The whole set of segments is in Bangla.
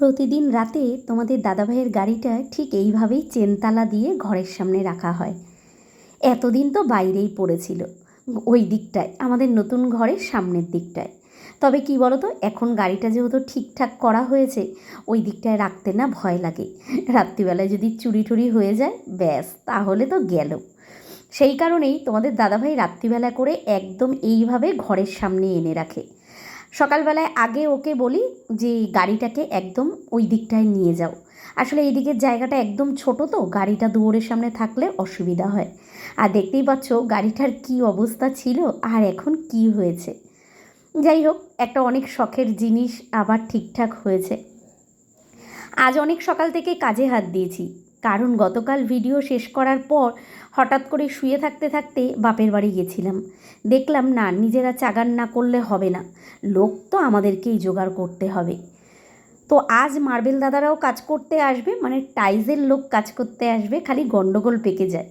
প্রতিদিন রাতে তোমাদের দাদাভাইয়ের গাড়িটা ঠিক এইভাবেই চেনতালা দিয়ে ঘরের সামনে রাখা হয়। এতদিন তো বাইরেই পড়েছিল, ওই দিকটায়, আমাদের নতুন ঘরের সামনের দিকটায়। তবে কি বলো তো এখন গাড়িটা যেহেতু ঠিকঠাক করা হয়েছে, ওই দিকটায় রাখতে না ভয় লাগে। রাত্রিবেলায় যদি চুরি টুরি হয়ে যায়, ব্যাস, তাহলে তো গেল। সেই কারণেই তোমাদের দাদাভাই রাত্রিবেলা করে একদম এইভাবে ঘরের সামনে এনে রাখে। সকালবেলায় আগে ওকে বলি যে গাড়িটাকে একদম ওই দিকটায় নিয়ে যাও। আসলে এই দিকের জায়গাটা একদম ছোট তো, গাড়িটা দুয়ারের সামনে থাকলে অসুবিধা হয়। আর দেখতেই পাচ্ছ গাড়িটার কি অবস্থা ছিল আর এখন কি হয়েছে। যাই হোক, একটা অনেক শখের জিনিস আবার ঠিকঠাক হয়েছে। আজ অনেক সকাল থেকে কাজে হাত দিয়েছি। কারণ গতকাল ভিডিও শেষ করার পর হঠাৎ করে শুয়ে থাকতে থাকতে বাপের বাড়ি গেছিলাম দেখলাম, না, নিজেরা চাগান না করলে হবে না। লোক তো আমাদেরকেই জোগাড় করতে হবে। তো আজ মার্বেল দাদারাও কাজ করতে আসবে মানে টাইলসের লোক কাজ করতে আসবে, খালি গন্ডগোল পেকে যায়।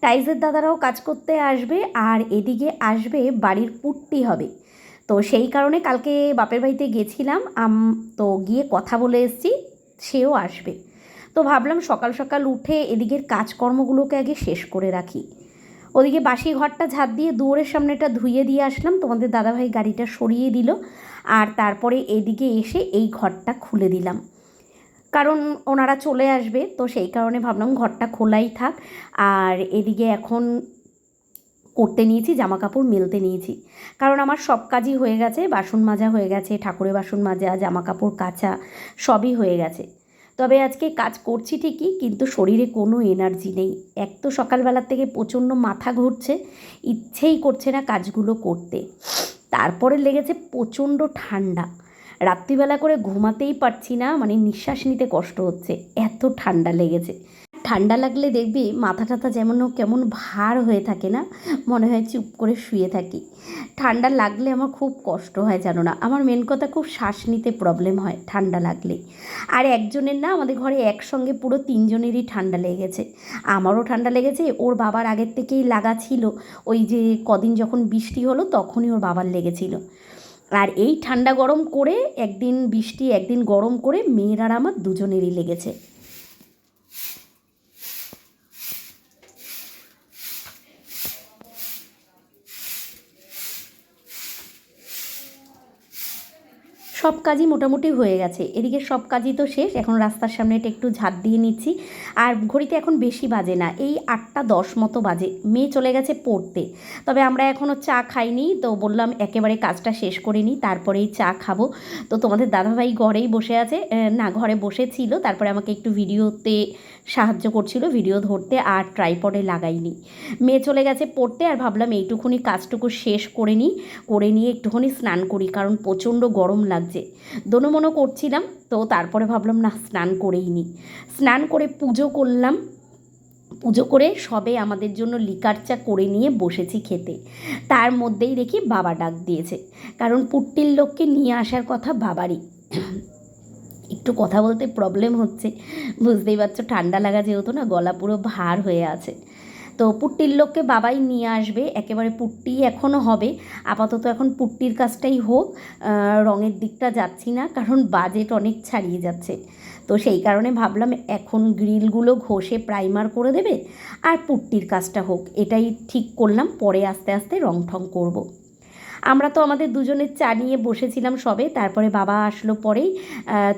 টাইলসের দাদারাও কাজ করতে আসবে আর এদিকে আসবে বাড়ির পুট্টি হবে। তো সেই কারণে কালকে বাপের বাড়িতে গেছিলাম। আম, তো গিয়ে কথা বলে এসেছি, সেও আসবে। তো ভাবলাম সকাল সকাল উঠে এদিকের কাজকর্মগুলোকে আগে শেষ করে রাখি। ওদিকে বাসি ঘরটা ঝাঁট দিয়ে দুয়ারের সামনেটা ধুয়ে দিয়ে আসলাম। তোমাদের দাদাভাই গাড়িটা সরিয়ে দিল আর তারপরে এদিকে এসে এই ঘরটা খুলে দিলাম। কারণ ওনারা চলে আসবে, তো সেই কারণে ভাবলাম ঘরটা খোলাই থাক। আর এদিকে এখন করতে নিয়েছি জামা কাপড় মেলতে নিয়েছি। কারণ আমার সব কাজই হয়ে গেছে, বাসন মাজা হয়ে গেছে, ঠাকুরের বাসন মাজা জামা কাপড় কাচা, সবই হয়ে গেছে। তবে আজকে কাজ করছি ঠিকই, কিন্তু শরীরে কোনো এনার্জি নেই। এক তো সকালবেলার থেকে প্রচণ্ড মাথা ঘুরছে, ইচ্ছেই করছে না কাজগুলো করতে। তারপরে লেগেছে প্রচণ্ড ঠান্ডা। রাত্রিবেলা করে ঘুমাতেই পারছি না মানে নিঃশ্বাস নিতে কষ্ট হচ্ছে, এত ঠান্ডা লেগেছে। ঠান্ডা লাগলে দেখবি মাথা টাথা যেমন কেমন ভার হয়ে থাকে না, মনে হয় চুপ করে শুয়ে থাকি। ঠান্ডা লাগলে আমার খুব কষ্ট হয় জানো না, আমার মেন কথা খুব শ্বাস নিতে প্রবলেম হয় ঠান্ডা লাগলে। আর একজনের না আমাদের ঘরে একসঙ্গে পুরো তিনজনেরই ঠান্ডা লেগেছে। আমারও ঠান্ডা লেগেছে, ওর বাবার আগের থেকেই লাগা ছিল, ওই যে কদিন যখন বৃষ্টি হলো তখনই ওর বাবার লেগেছিল। আর এই ঠান্ডা গরম করে একদিন বৃষ্টি, একদিন গরম করে মেয়ের আর আমার দুজনেরই লেগেছে। সব কাজই মোটামুটি হয়ে গেছে। এদিকে সব কাজই তো শেষ, এখন রাস্তার সামনে এটা একটু ঝাঁট দিয়ে নিচ্ছি। আর ঘড়িতে এখন বেশি বাজে না, এই আটটা দশ মতো বাজে, মেয়ে চলে গেছে পড়তে। তবে আমরা এখনও চা খাইনি, তো বললাম একেবারে কাজটা শেষ করে নিই, তারপরেই চা খাব। তো তোমাদের দাদাভাই ঘরেই বসে আছে না, ঘরে বসেছিল, তারপরে আমাকে একটু ভিডিওতে সাহায্য করছিল, ভিডিও ধরতে আর ট্রাইপডে লাগাইনি। মেয়ে চলে গেছে পড়তে, আর ভাবলাম এইটুকুনি কাজটুকু শেষ করে নিই, করে নিয়ে একটুখানি স্নান করি, কারণ প্রচণ্ড গরম লাগছে দোনোমনো করছিলাম, তো তারপরে ভাবলাম, না, স্নান করেই নিই স্নান করে পুজো করলাম। পুজো করে সবে আমাদের জন্য লিকার চা করে নিয়ে বসেছি খেতে। তার মধ্যেই দেখি বাবা ডাক দিয়েছে, কারণ পুট্টির লোককে নিয়ে আসার কথা বাবারই একটু কথা বলতে প্রবলেম হচ্ছে। বুঝতেই পারছ, ঠান্ডা লাগা যেহেতু না, গলা পুরো ভার হয়ে আছে। তো পুট্টির লোককে বাবাই নিয়ে আসবে, একেবারে পুট্টি এখনও হবে। আপাতত এখন পুট্টির কাজটাই হোক রঙের দিকটা যাচ্ছি না, কারণ বাজেট অনেক ছাড়িয়ে যাচ্ছে। তো সেই কারণে ভাবলাম এখন গ্রিলগুলো ঘষে প্রাইমার করে দেবে, আর পুট্টির কাজটা হোক। এটাই ঠিক করলাম, পরে আস্তে আস্তে রং ঠং করব। আমরা তো আমাদের দুজনের চা নিয়ে বসেছিলাম সবে, তারপরে বাবা আসলো পরেই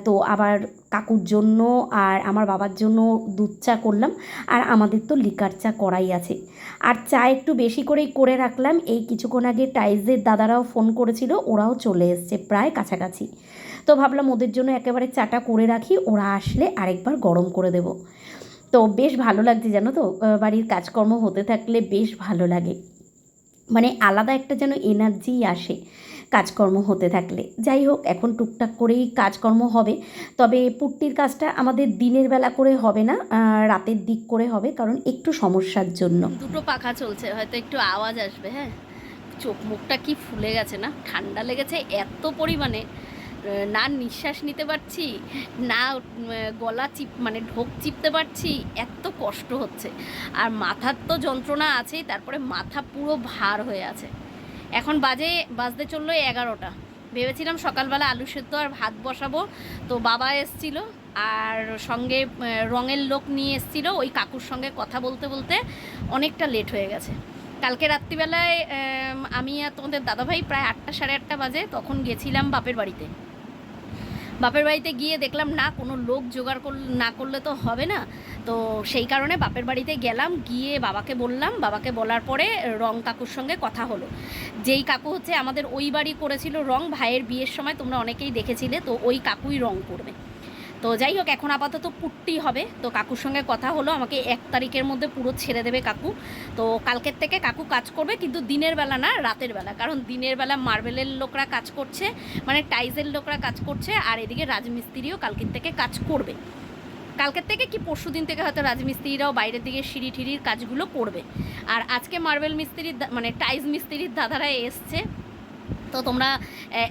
তো আবার কাকুর জন্য আর আমার বাবার জন্য দুধ চা করলাম, আর আমাদের তো লিকার চা করাই আছে। আর চা একটু বেশি করেই করে রাখলাম, এই কিছুক্ষণ আগে টাইলসের দাদারাও ফোন করেছিল, ওরাও চলে এসছে প্রায় কাছাকাছি। তো ভাবলাম ওদের জন্য একেবারে চাটা করে রাখি, ওরা আসলে আরেকবার গরম করে দেব। তো বেশ ভালো লাগছে জানো তো বাড়ির কাজকর্ম হতে থাকলে বেশ ভালো লাগে। মানে আলাদা একটা যেন এনার্জি আসে কাজকর্ম হতে থাকলে। যাই হোক, এখন টুকটাক করেই কাজকর্ম হবে। তবে পুট্টির কাজটা আমাদের দিনের বেলা করে হবে না রাতের দিক করে হবে, কারণ একটু সমস্যার জন্য। দুটো পাখা চলছে, হয়তো একটু আওয়াজ আসবে হ্যাঁ? চোখ মুখটা কি ফুলে গেছে না? ঠান্ডা লেগেছে এত পরিমাণে। না নিঃশ্বাস নিতে পারছি, না গলা চিপ মানে ঢোক চিপতে পারছি, এত কষ্ট হচ্ছে। আর মাথার তো যন্ত্রণা আছেই, তারপরে মাথা পুরো ভার হয়ে আছে। এখন বাজে, বাজতে চলল এগারোটা। ভেবেছিলাম সকালবেলা আলু সেদ্ধ আর ভাত বসাবো, তো বাবা এসছিল, আর সঙ্গে রঙের লোক নিয়ে এসছিল, ওই কাকুর সঙ্গে কথা বলতে বলতে অনেকটা লেট হয়ে গেছে। কালকে রাত্রিবেলায় আমি আর তোমাদের দাদাভাই প্রায় আটটা সাড়ে আটটা বাজে, তখন গেছিলাম বাপের বাড়িতে। বাপের বাড়িতে গিয়ে দেখলাম, না, কোনো লোক জোগাড় কর না করলে তো হবে না। তো সেই কারণে বাপের বাড়িতে গেলাম, গিয়ে বাবাকে বললাম, বাবাকে বলার পরে রং কাকুর সঙ্গে কথা হলো। যেই কাকু হচ্ছে আমাদের ওই বাড়ি করেছিল রং, ভাইয়ের বিয়ের সময় তোমরা অনেকেই দেখেছিলে, তো ওই কাকুই রং করবে। তো যাই হোক, এখন আপাতত পুট্টি হবে। তো কাকুর সঙ্গে কথা হলো, আমাকে এক তারিখের মধ্যে পুরো ছেড়ে দেবে কাকু। তো কালকের থেকে কাকু কাজ করবে, কিন্তু দিনের বেলা না, রাতের বেলা। কারণ দিনের বেলা মার্বেলের লোকরা কাজ করছে মানে টাইজের লোকরা কাজ করছে, আর এদিকে রাজমিস্ত্রিও কালকের থেকে কাজ করবে। কালকের থেকে কি পরশু দিন থেকে হয়তো রাজমিস্ত্রিরাও বাইরের দিকে সিঁড়ি ঠিড়ির কাজগুলো করবে। আর আজকে মার্বেল মিস্ত্রির মানে টাইজ মিস্ত্রির দাদারা এসছে তো তোমরা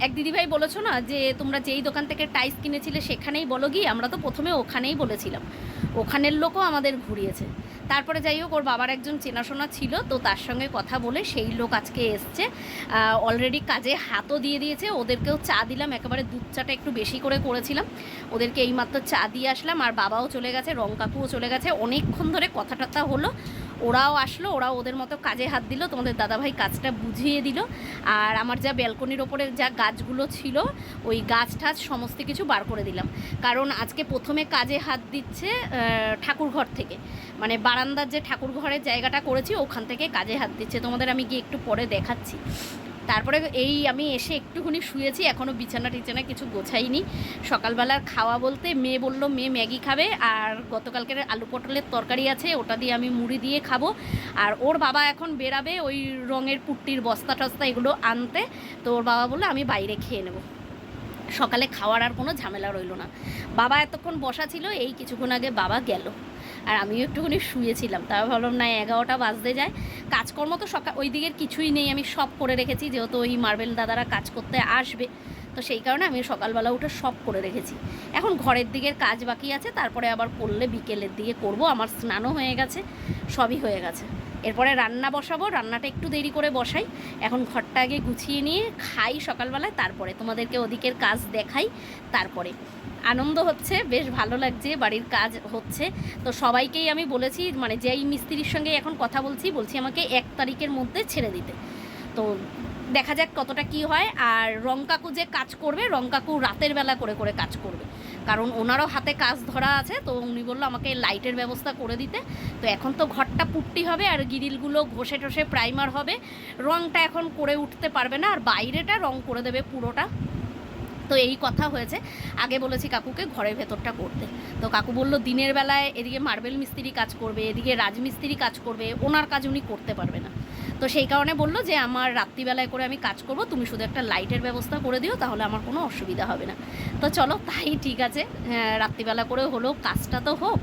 এক দিদিভাই বলেছ না যে তোমরা যেই দোকান থেকে টাইস কিনেছিলে সেখানেই বলো গিয়ে, আমরা তো প্রথমে ওখানেই বলেছিলাম। ওখানের লোকও আমাদের ঘুরিয়েছে। তারপরে যাই হোক, ওর বাবার একজন চেনাশোনা ছিল, তো তার সঙ্গে কথা বলে সেই লোক আজকে এসছে। অলরেডি কাজে হাতও দিয়ে দিয়েছে। ওদেরকেও চা দিলাম, একেবারে দুধ চাটা একটু বেশি করে করেছিলাম। ওদেরকে এইমাত্র চা দিয়ে আসলাম, আর বাবাও চলে গেছে রং কাকুও চলে গেছে। অনেকক্ষণ ধরে কথা টথা হলো। ওরাও আসলো, ওরাও ওদের মতো কাজে হাত দিল, তোমাদের দাদাভাই কাজটা বুঝিয়ে দিল। আর আমার যা ব্যালকনির ওপরে যা গাছগুলো ছিল, ওই গাছ টাছ সমস্ত কিছু বার করে দিলাম। কারণ আজকে প্রথমে কাজে হাত দিচ্ছে ঠাকুর ঘর থেকে। মানে বারান্দার যে ঠাকুর ঘরের জায়গাটা করেছি, ওখান থেকে কাজে হাত দিচ্ছে। তোমাদের আমি গিয়ে একটু পরে দেখাচ্ছি। তারপরে এই আমি এসে একটুখানি শুয়েছি এখনও বিছানা টিছানা কিছু গোছাইনি। সকালবেলার খাওয়া বলতে মেয়ে বলল, মেয়ে ম্যাগি খাবে আর গতকালকের আলু পটলের তরকারি আছে, ওটা দিয়ে আমি মুড়ি দিয়ে খাব। আর ওর বাবা এখন বেরাবে ওই রঙের পুট্টির বস্তা টস্তা এগুলো আনতে। তো ওর বাবা বলল, আমি বাইরে খেয়ে নেব। সকালে খাওয়ার আর কোনো ঝামেলা রইল না। বাবা এতক্ষণ বসা ছিল, এই কিছুক্ষণ আগে বাবা গেল। আর আমিও একটুখানি শুয়েছিলাম। তারপর ভাবলাম, না, এগারোটা বাজতে যায়। কাজকর্ম তো সকাল ওই দিকের কিছুই নেই, আমি সব করে রেখেছি, যেহেতু ওই মার্বেল দাদারা কাজ করতে আসবে। তো সেই কারণে আমি সকালবেলা উঠে সব করে রেখেছি। এখন ঘরের দিকের কাজ বাকি আছে, তারপরে আবার করলে বিকেলের দিকে করব। আমার স্নানও হয়ে গেছে, সবই হয়ে গেছে। এরপরে রান্না বসাবো, রান্নাটা একটু দেরি করে বসাই। এখন ঘরটা আগে গুছিয়ে নিয়ে খাই সকালবেলায়, তারপরে তোমাদেরকে ওদিকের কাজ দেখাই, তারপরে। আনন্দ হচ্ছে, বেশ ভালো লাগছে, বাড়ির কাজ হচ্ছে। তো সবাইকেই আমি বলেছি মানে যেই মিস্ত্রির সঙ্গে এখন কথা বলছি বলছি আমাকে এক তারিখের মধ্যে ছেড়ে দিতে। তো দেখা যাক কতটা কি হয়। আর রং কাকু যে কাজ করবে রং কাকু রাতের বেলা করে করে কাজ করবে। কারণ ওনারও হাতে কাজ ধরা আছে, তো উনি বলল আমাকে লাইটের ব্যবস্থা করে দিতে। তো এখন তো ঘরটা পুট্টি হবে, আর গিরিলগুলো ঘষে টষে প্রাইমার হবে। রংটা এখন করে উঠতে পারবে না, আর বাইরেটা রং করে দেবে পুরোটা। তো এই কথা হয়েছে। আগে বলেছি কাকুকে ঘরের ভেতরটা করতে। তো কাকু বলল দিনের বেলায় এদিকে মার্বেল মিস্ত্রি কাজ করবে এদিকে রাজমিস্ত্রি কাজ করবে ওনার কাজ উনি করতে পারবে না। তো সেই কারণে বলল যে আমার রাত্রিবেলায় করে আমি কাজ করব তুমি শুধু একটা লাইটের ব্যবস্থা করে দিও তাহলে আমার কোনো অসুবিধা হবে না। তো চলো তাই ঠিক আছে। হ্যাঁ, রাত্রিবেলা করে হলেও কাজটা তো হোক।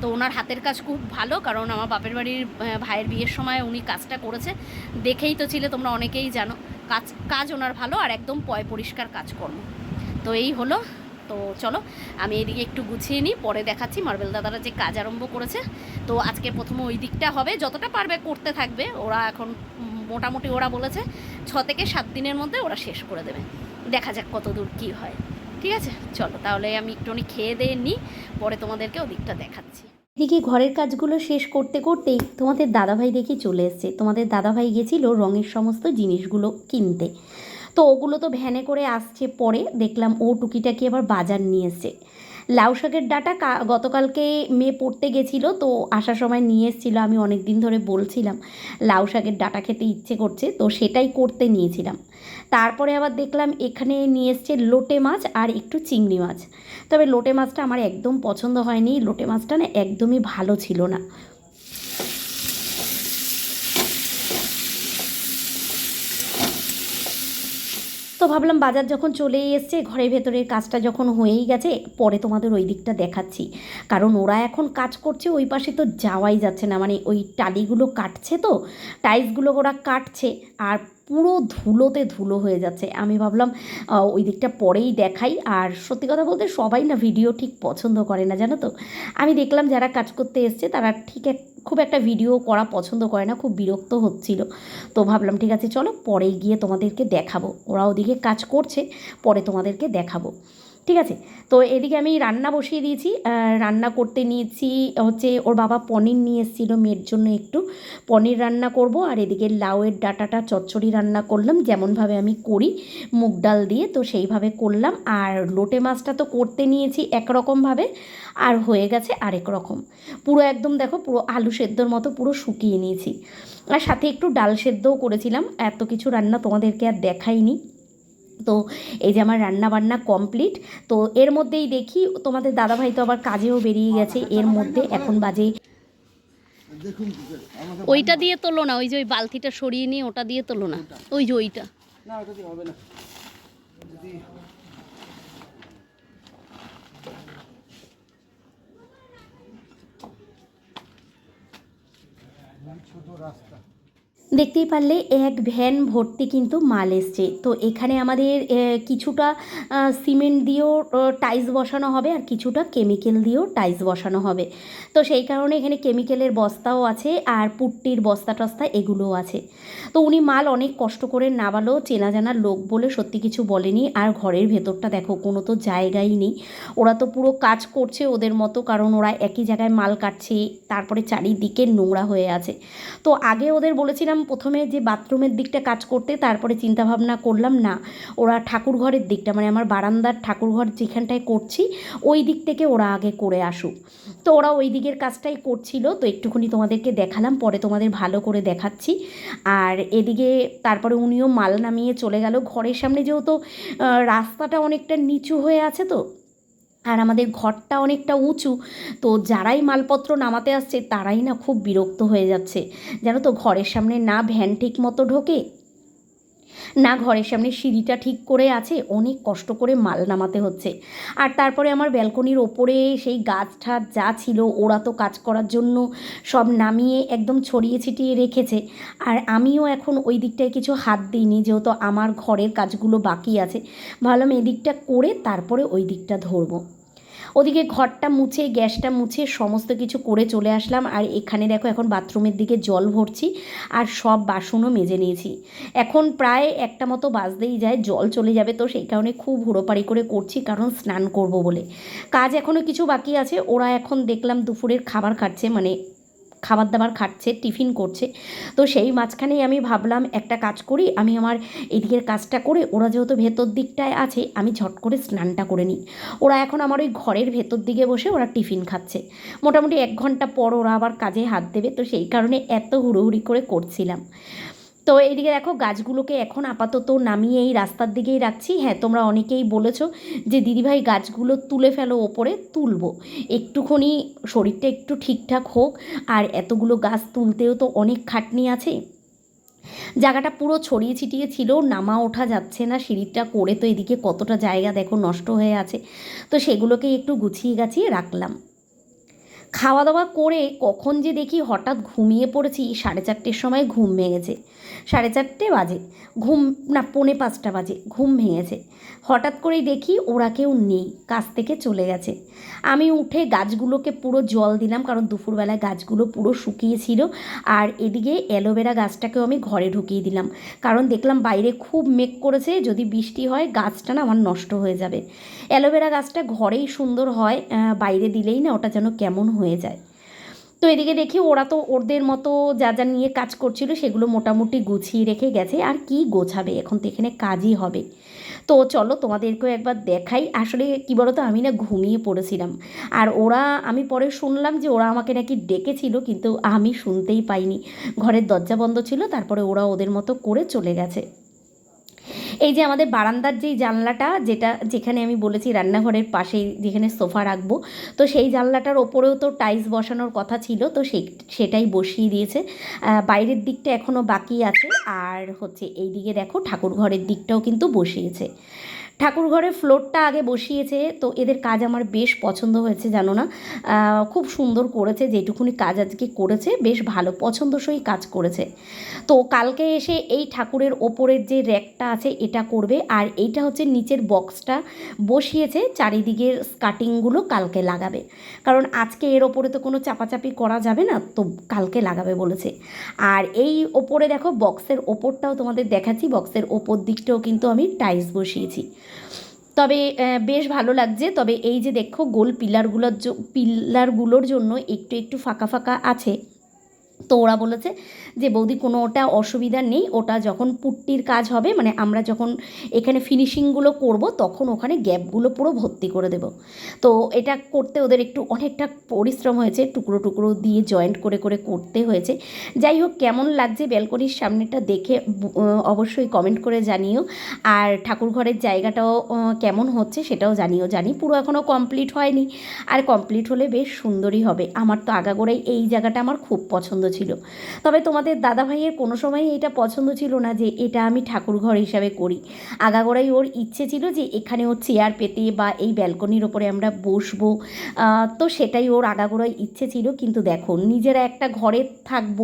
তো ওনার হাতের কাজ খুব ভালো কারণ আমার বাপের বাড়ির ভাইয়ের বিয়ের সময় উনি কাজটা করেছে। দেখেই তো ছিলে তোমরা অনেকেই জানো কাজ কাজ ওনার ভালো আর একদম পয় পরিষ্কার কাজকর্ম। তো এই হলো। তো চলো, আমি এদিকে একটু গুছিয়ে নিই, পরে দেখাচ্ছি মার্বেল দাদারা যে কাজ আরম্ভ করেছে। তো আজকে প্রথমে ওই দিকটা হবে, যতটা পারবে করতে থাকবে। ওরা এখন মোটামুটি ওরা বলেছে, ছ থেকে সাত দিনের মধ্যে ওরা শেষ করে দেবে। দেখা যাক কত দূর কী হয়। ঠিক আছে? চলো, তাহলে আমি একটুখানি খেয়ে দিয়ে নিই, পরে তোমাদেরকে ওদিকটা দেখাচ্ছি। এদিকে ঘরের কাজগুলো শেষ করতে করতেই তোমাদের দাদাভাই দেখি চলে এসছে। তোমাদের দাদাভাই গেছিল রঙের সমস্ত জিনিসগুলো কিনতে। তো ওগুলো তো ভ্যানে করে আসছে পরে, দেখলাম ও টুকিটাকি আবার বাজার নিয়ে লাউ শাকের ডাটা গতকালকে মেয়ে পড়তে গেছিল, তো আসার সময় নিয়ে এসেছিল, আমি অনেক দিন ধরে বলছিলাম, লাউ শাকের ডাটা খেতে ইচ্ছে করছে, তো সেটাই করতে নিয়েছিলাম। তারপরে আবার দেখলাম এখানে নিয়ে এসছে লোটে মাছ আর একটু চিংড়ি মাছ। তবে লোটে মাছটা আমার একদম পছন্দ হয়নি, লোটে মাছটা না একদমই ভালো ছিল না। ভাবলাম বাজার যখন চলেই এসছে, ঘরের ভেতরের কাজটা যখন হয়েই গেছে, পরে তোমাদের ওই দিকটা দেখাচ্ছি। কারণ ওরা এখন কাজ করছে, ওই পাশে তো যাওয়াই যাচ্ছে না। মানে ওই টালিগুলো কাটছে তো টাইলসগুলো ওরা কাটছে, আর পুরো ধুলোতে ধুলো হয়ে যাচ্ছে। আমি ভাবলাম ওই দিকটা পরেই দেখাই। আর সত্যি কথা বলতে সবাই না ভিডিও ঠিক পছন্দ করে না, জানো তো? আমি দেখলাম যারা কাজ করতে এসছে, তারা ঠিক এক, খুব একটা ভিডিও করা পছন্দ করে না, খুব বিরক্ত হচ্ছিল। তো ভাবলাম, ঠিক আছে, চলো পরে গিয়ে তোমাদেরকে দেখাবো। ওরা ওদিকে কাজ করছে, পরে তোমাদেরকে দেখাবো। ঠিক আছে? তো এদিকে আমি রান্না বসিয়ে দিয়েছি। রান্না করতে নিয়েছি হচ্ছে ওর বাবা পনির নিয়ে এসেছিল মেয়ের জন্য একটু। পনির রান্না করব আর এদিকে লাউয়ের ডাটাটা চচ্চড়ি রান্না করলাম। যেমনভাবে আমি করি মুগ ডাল দিয়ে, তো সেইভাবে করলাম। আর লোটে মাছটা তো করতে নিয়েছি একরকমভাবে আর হয়ে গেছে আরেক রকম। পুরো একদম দেখো, পুরো আলু সেদ্ধর মতো পুরো শুকিয়ে নিয়েছি। আর সাথে একটু ডাল সেদ্ধও করেছিলাম। এত কিছু রান্না তোমাদেরকে আর দেখাইনি। তো এই যে আমার রান্না বান্না কমপ্লিট তো এর মধ্যেই দেখি তোমাদের দাদাভাই তো আবার কাজেও বেরিয়ে গেছে এর মধ্যে এখন বাজে ওইটা দিয়ে তোলো না ওই যে ওই বালতিটা সরিয়ে নিয়ে ওটা দিয়ে তোলো না ওই যে ওইটা। না ওটা দিয়ে হবে না। যদি ছোট রাস্তা দেখতেই পারলে এক ভ্যান ভর্তি কিন্তু মাল এসছে। তো এখানে আমাদের কিছুটা সিমেন্ট দিয়েও টাইলস বসানো হবে আর কিছুটা কেমিক্যাল দিয়েও টাইলস বসানো হবে। তো সেই কারণে এখানে কেমিক্যালের বস্তাও আছে আর পুট্টির বস্তা টস্তা এগুলোও আছে। তো উনি মাল অনেক কষ্ট করে নামালো চেনা জানা লোক বলে সত্যি কিছু বলেনি। আর ঘরের ভেতরটা দেখো, কোনো তো জায়গাই নেই। ওরা তো পুরো কাজ করছে ওদের মতো, কারণ ওরা একই জায়গায় মাল কাটছে, তারপরে চারিদিকে নোংরা হয়ে আছে। তো আগে ওদের বলেছিলাম প্রথমে যে বাথরুমের দিকটা কাজ করতে, তারপরে চিন্তা ভাবনা করলাম, না, ওরা ঠাকুর ঘরের দিকটা মানে আমার বারান্দার ঠাকুর ঘর যেখানটায় করছি, ওই দিক থেকে ওরা আগে করে আসুক। তো ওরা ওই দিকের কাজটাই করছিল, তো একটুখানি তোমাদেরকে দেখালাম, পরে তোমাদের ভালো করে দেখাচ্ছি। আর এদিকে তারপরে উনিও মাল নামিয়ে চলে গেল। ঘরের সামনে যেহেতু রাস্তাটা অনেকটা নিচু হয়ে আছে তো আর আমাদের ঘরটা অনেকটা উঁচু, তো যারাই মালপত্র নামাতে আসছে তারাই না খুব বিরক্ত হয়ে যাচ্ছে। জানো তো ঘরের সামনে না ভ্যান ঠিক মতো ঢোকে, না ঘরের সামনে সিঁড়িটা ঠিক করে আছে, অনেক কষ্ট করে মাল নামাতে হচ্ছে। আর তারপরে আমার ব্যালকনির ওপরে সেই গাছ ঠাছ যা ছিল ওরা তো কাজ করার জন্য সব নামিয়ে একদম ছড়িয়ে ছিটিয়ে রেখেছে। আর আমিও এখন ওই দিকটায় কিছু হাত দিইনি, যেহেতু আমার ঘরের কাজগুলো বাকি আছে। ভাবলাম এদিকটা করে তারপরে ওই দিকটা ধরবো। ওদিকে ঘরটা মুছে, গ্যাসটা মুছে সমস্ত কিছু করে চলে আসলাম। আর এখানে দেখো এখন বাথরুমের দিকে জল ভরছি আর সব বাসনও মেজে নিয়েছি। এখন প্রায় একটা মতো বাজতেই যায়, জল চলে যাবে তো সেই কারণে খুব হুড়োপাড়ি করে করছি, কারণ স্নান করব বলে। কাজ এখনও কিছু বাকি আছে, ওরা এখন দেখলাম দুপুরের খাবার খাচ্ছে মানে খাবার দাবার খাচ্ছে, টিফিন করছে। তো সেই মাঝখানেই আমি ভাবলাম, একটা কাজ করি, আমি আমার এদিকের কাজটা করে, ওরা যেহেতু ভেতর দিকটায় আছে, আমি ঝট করে স্নানটা করে নিই। ওরা এখন আমার ওই ঘরের ভেতর দিকে বসে ওরা টিফিন খাচ্ছে। মোটামুটি এক ঘণ্টা পর ওরা আবার কাজে হাত দেবে, তো সেই কারণে এত হুড়োহুড়ি করে করছিলাম। তো এইদিকে দেখো, গাছগুলোকে এখন আপাতত নামিয়ে এই রাস্তার দিকেই রাখছি। হ্যাঁ তোমরা অনেকেই বলেছ যে, দিদিভাই, গাছগুলো তুলে ফেলো, ওপরে তুলবো। একটুখানি শরীরটা একটু ঠিকঠাক হোক, আর এতগুলো গাছ তুলতেও তো অনেক খাটনি আছে। জায়গাটা পুরো ছড়িয়ে ছিটিয়ে ছিল, নামা ওঠা যাচ্ছে না, সিঁড়িটা করে তো এদিকে কতটা জায়গা দেখো নষ্ট হয়ে আছে। তো সেগুলোকে একটু গুছিয়ে গাছিয়ে রাখলাম। খাওয়া দাওয়া করে কখন যে দেখি হঠাৎ ঘুমিয়ে পড়েছি, সাড়ে চারটের সময় ঘুম ভেঙেছে। সাড়ে চারটে বাজে, ঘুম, না পৌনে পাঁচটা বাজে, ঘুম ভেঙেছে। হঠাৎ করেই দেখি ওরা কেউ নেই, কাজ থেকে চলে গেছে। আমি উঠে গাছগুলোকে পুরো জল দিলাম, কারণ দুপুরবেলায় গাছগুলো পুরো শুকিয়েছিল আর এদিকে অ্যালোভেরা গাছটাকেও আমি ঘরে ঢুকিয়ে দিলাম, কারণ দেখলাম বাইরে খুব মেঘ করেছে, যদি বৃষ্টি হয় গাছটা না আমার নষ্ট হয়ে যাবে। অ্যালোভেরা গাছটা ঘরেই সুন্দর হয় বাইরে দিলেই না, ওটা যেন কেমন হয়ে যায়। তো এদিকে দেখি ওরা তো ওদের মতো যা যা নিয়ে কাজ করছিল সেগুলো মোটামুটি গুছিয়ে রেখে গেছে। আর কি গোছাবে? এখন তো এখানে কাজই হবে। তো চলো তোমাদেরকেও একবার দেখাই। আসলে কী তো আমি না ঘুমিয়ে পড়েছিলাম। আর ওরা, আমি পরে শুনলাম যে ওরা আমাকে নাকি ডেকেছিল, কিন্তু আমি শুনতেই পাইনি। ঘরের দরজা বন্ধ ছিল, তারপরে ওরা ওদের মতো করে চলে গেছে। এই যে আমাদের বারান্দার যেই জানলাটা, যেটা যেখানে আমি বলেছি রান্নাঘরের পাশেই যেখানে সোফা রাখব, তো সেই জানলাটার ওপরেও তো টাইলস বসানোর কথা ছিল, তো সেই, সেটাই বসিয়ে দিয়েছে। বাইরের দিকটা এখনও বাকি আছে, আর হচ্ছে এই দিকে দেখো ঠাকুর ঘরের দিকটাও কিন্তু বসিয়েছে। ঠাকুর ঘরের ফ্লোরটা আগে বসিয়েছে, তো এদের কাজ আমার বেশ পছন্দ হয়েছে, জানো না? খুব সুন্দর করেছে, যেটুকুনি কাজ আজকে করেছে, বেশ ভালো পছন্দসই কাজ করেছে। তো কালকে এসে এই ঠাকুরের ওপরের যে র্যাকটা আছে, এটা করবে, আর এইটা হচ্ছে নিচের বক্সটা বসিয়েছে, চারিদিকের স্কার্টিংগুলো কালকে লাগাবে। কারণ আজকে এর ওপরে তো কোনো চাপাচাপি করা যাবে না, তো কালকে লাগাবে বলেছে। আর এই ওপরে দেখো, বক্সের ওপরটাও তোমাদের দেখাচ্ছি, বক্সের ওপর দিকটাও কিন্তু আমি টাইলস বসিয়েছি। তবে বেশ ভালো লাগছে। তবে এই যে দেখো, গোল পিলারগুলোর পিলারগুলোর জন্য একটু একটু ফাঁকা ফাঁকা আছে। তো ওরা বলেছে যে, বৌদি, কোনো ওটা অসুবিধা নেই। ওটা যখন পুট্টির কাজ হবে মানে আমরা যখন এখানে ফিনিশিংগুলো করব, তখন ওখানে গ্যাপগুলো পুরো ভর্তি করে দেব। তো এটা করতে ওদের একটু অনেকটা পরিশ্রম হয়েছে, টুকরো টুকরো দিয়ে জয়েন্ট করে করে করতে হয়েছে। যাই হোক, কেমন লাগছে ব্যালকনির সামনেটা দেখে অবশ্যই কমেন্ট করে জানিও। আর ঠাকুর ঘরের জায়গাটাও কেমন হচ্ছে সেটাও জানিও। জানি পুরো এখনও কমপ্লিট হয়নি। আর কমপ্লিট হলে বেশ সুন্দরই হবে। আমার তো আগাগোড়াই এই জায়গাটা আমার খুব পছন্দ ছিল। তবে তোমাদের দাদা ভাইয়ের কোনো সময় এটা পছন্দ ছিল না যে এটা আমি ঠাকুর ঘর হিসাবে করি। আগাগোড়াই ওর ইচ্ছে ছিল যে এখানে ওর চেয়ার পেতে বা এই ব্যালকনির ওপরে আমরা বসবো। তো সেটাই ওর আগাগোড়াই ইচ্ছে ছিল। কিন্তু দেখো, নিজেরা একটা ঘরে থাকব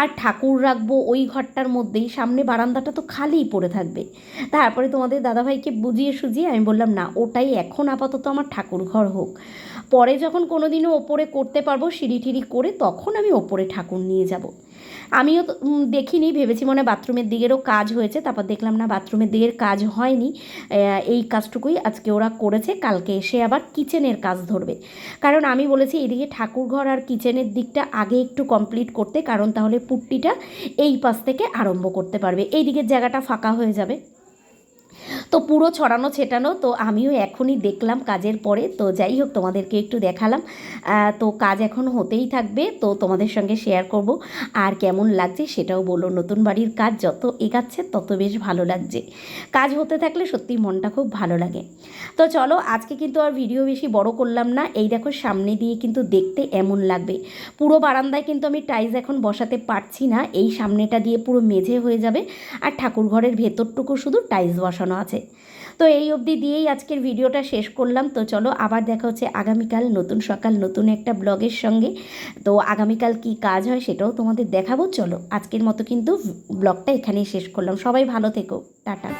আর ঠাকুর রাখব ওই ঘরটার মধ্যেই, সামনে বারান্দাটা তো খালিই পড়ে থাকবে। তারপরে তোমাদের দাদাভাইকে বুঝিয়ে সুঝিয়ে আমি বললাম, না, ওটাই এখন আপাতত আমার ঠাকুর ঘর হোক। পরে যখন কোনো দিনও ওপরে করতে পারব সিঁড়ি টিড়ি করে তখন আমি ওপরে ঠাকুর নিয়ে যাব। আমিও দেখিনি, ভেবেছি মনে বাথরুমের দিকেরও কাজ হয়েছে, তারপর দেখলাম না বাথরুমের দিকের কাজ হয়নি। এই কাজটুকুই আজকে ওরা করেছে, কালকে এসে আবার কিচেনের কাজ ধরবে। কারণ আমি বলেছি এদিকে ঠাকুর ঘর আর কিচেনের দিকটা আগে একটু কমপ্লিট করতে, কারণ তাহলে পুট্টিটা এই পাশ থেকে আরম্ভ করতে পারবে। এই দিকের জায়গাটা ফাঁকা হয়ে যাবে। তো পুরো ছড়ানো, ছেটানো, তো আমিও এখনই দেখলাম কাজের পরে। তো যাই হোক, তোমাদেরকে একটু দেখালাম। তো কাজ এখন হতেই থাকবে, তো তোমাদের সঙ্গে শেয়ার করব। আর কেমন লাগছে সেটাও বলো। নতুন বাড়ির কাজ যত এগাচ্ছে, তত বেশ ভালো লাগছে। কাজ হতে থাকলে সত্যি মনটা খুব ভালো লাগে। তো চলো, আজকে কিন্তু আর ভিডিও বেশি বড় করলাম না। এই দেখো, সামনে দিয়ে কিন্তু দেখতে এমন লাগবে। পুরো বারান্দায় কিন্তু আমি টাইলস এখন বসাতে পারছি না। এই সামনেটা দিয়ে পুরো মেঝে হয়ে যাবে। আর ঠাকুর ঘরের ভেতরটুকু শুধু টাইলস বসানো আছে। তো এই অবধি দিয়েই আজকের ভিডিওটা শেষ করলাম। তো চলো আবার দেখা হচ্ছে আগামীকাল নতুন সকাল, নতুন একটা ব্লগের সঙ্গে। তো আগামীকাল কি কাজ হয় সেটাও তোমাদের দেখাবো। চলো আজকের মতো কিন্তু ব্লগটা এখানেই শেষ করলাম। সবাই ভালো থেকো। টাটা।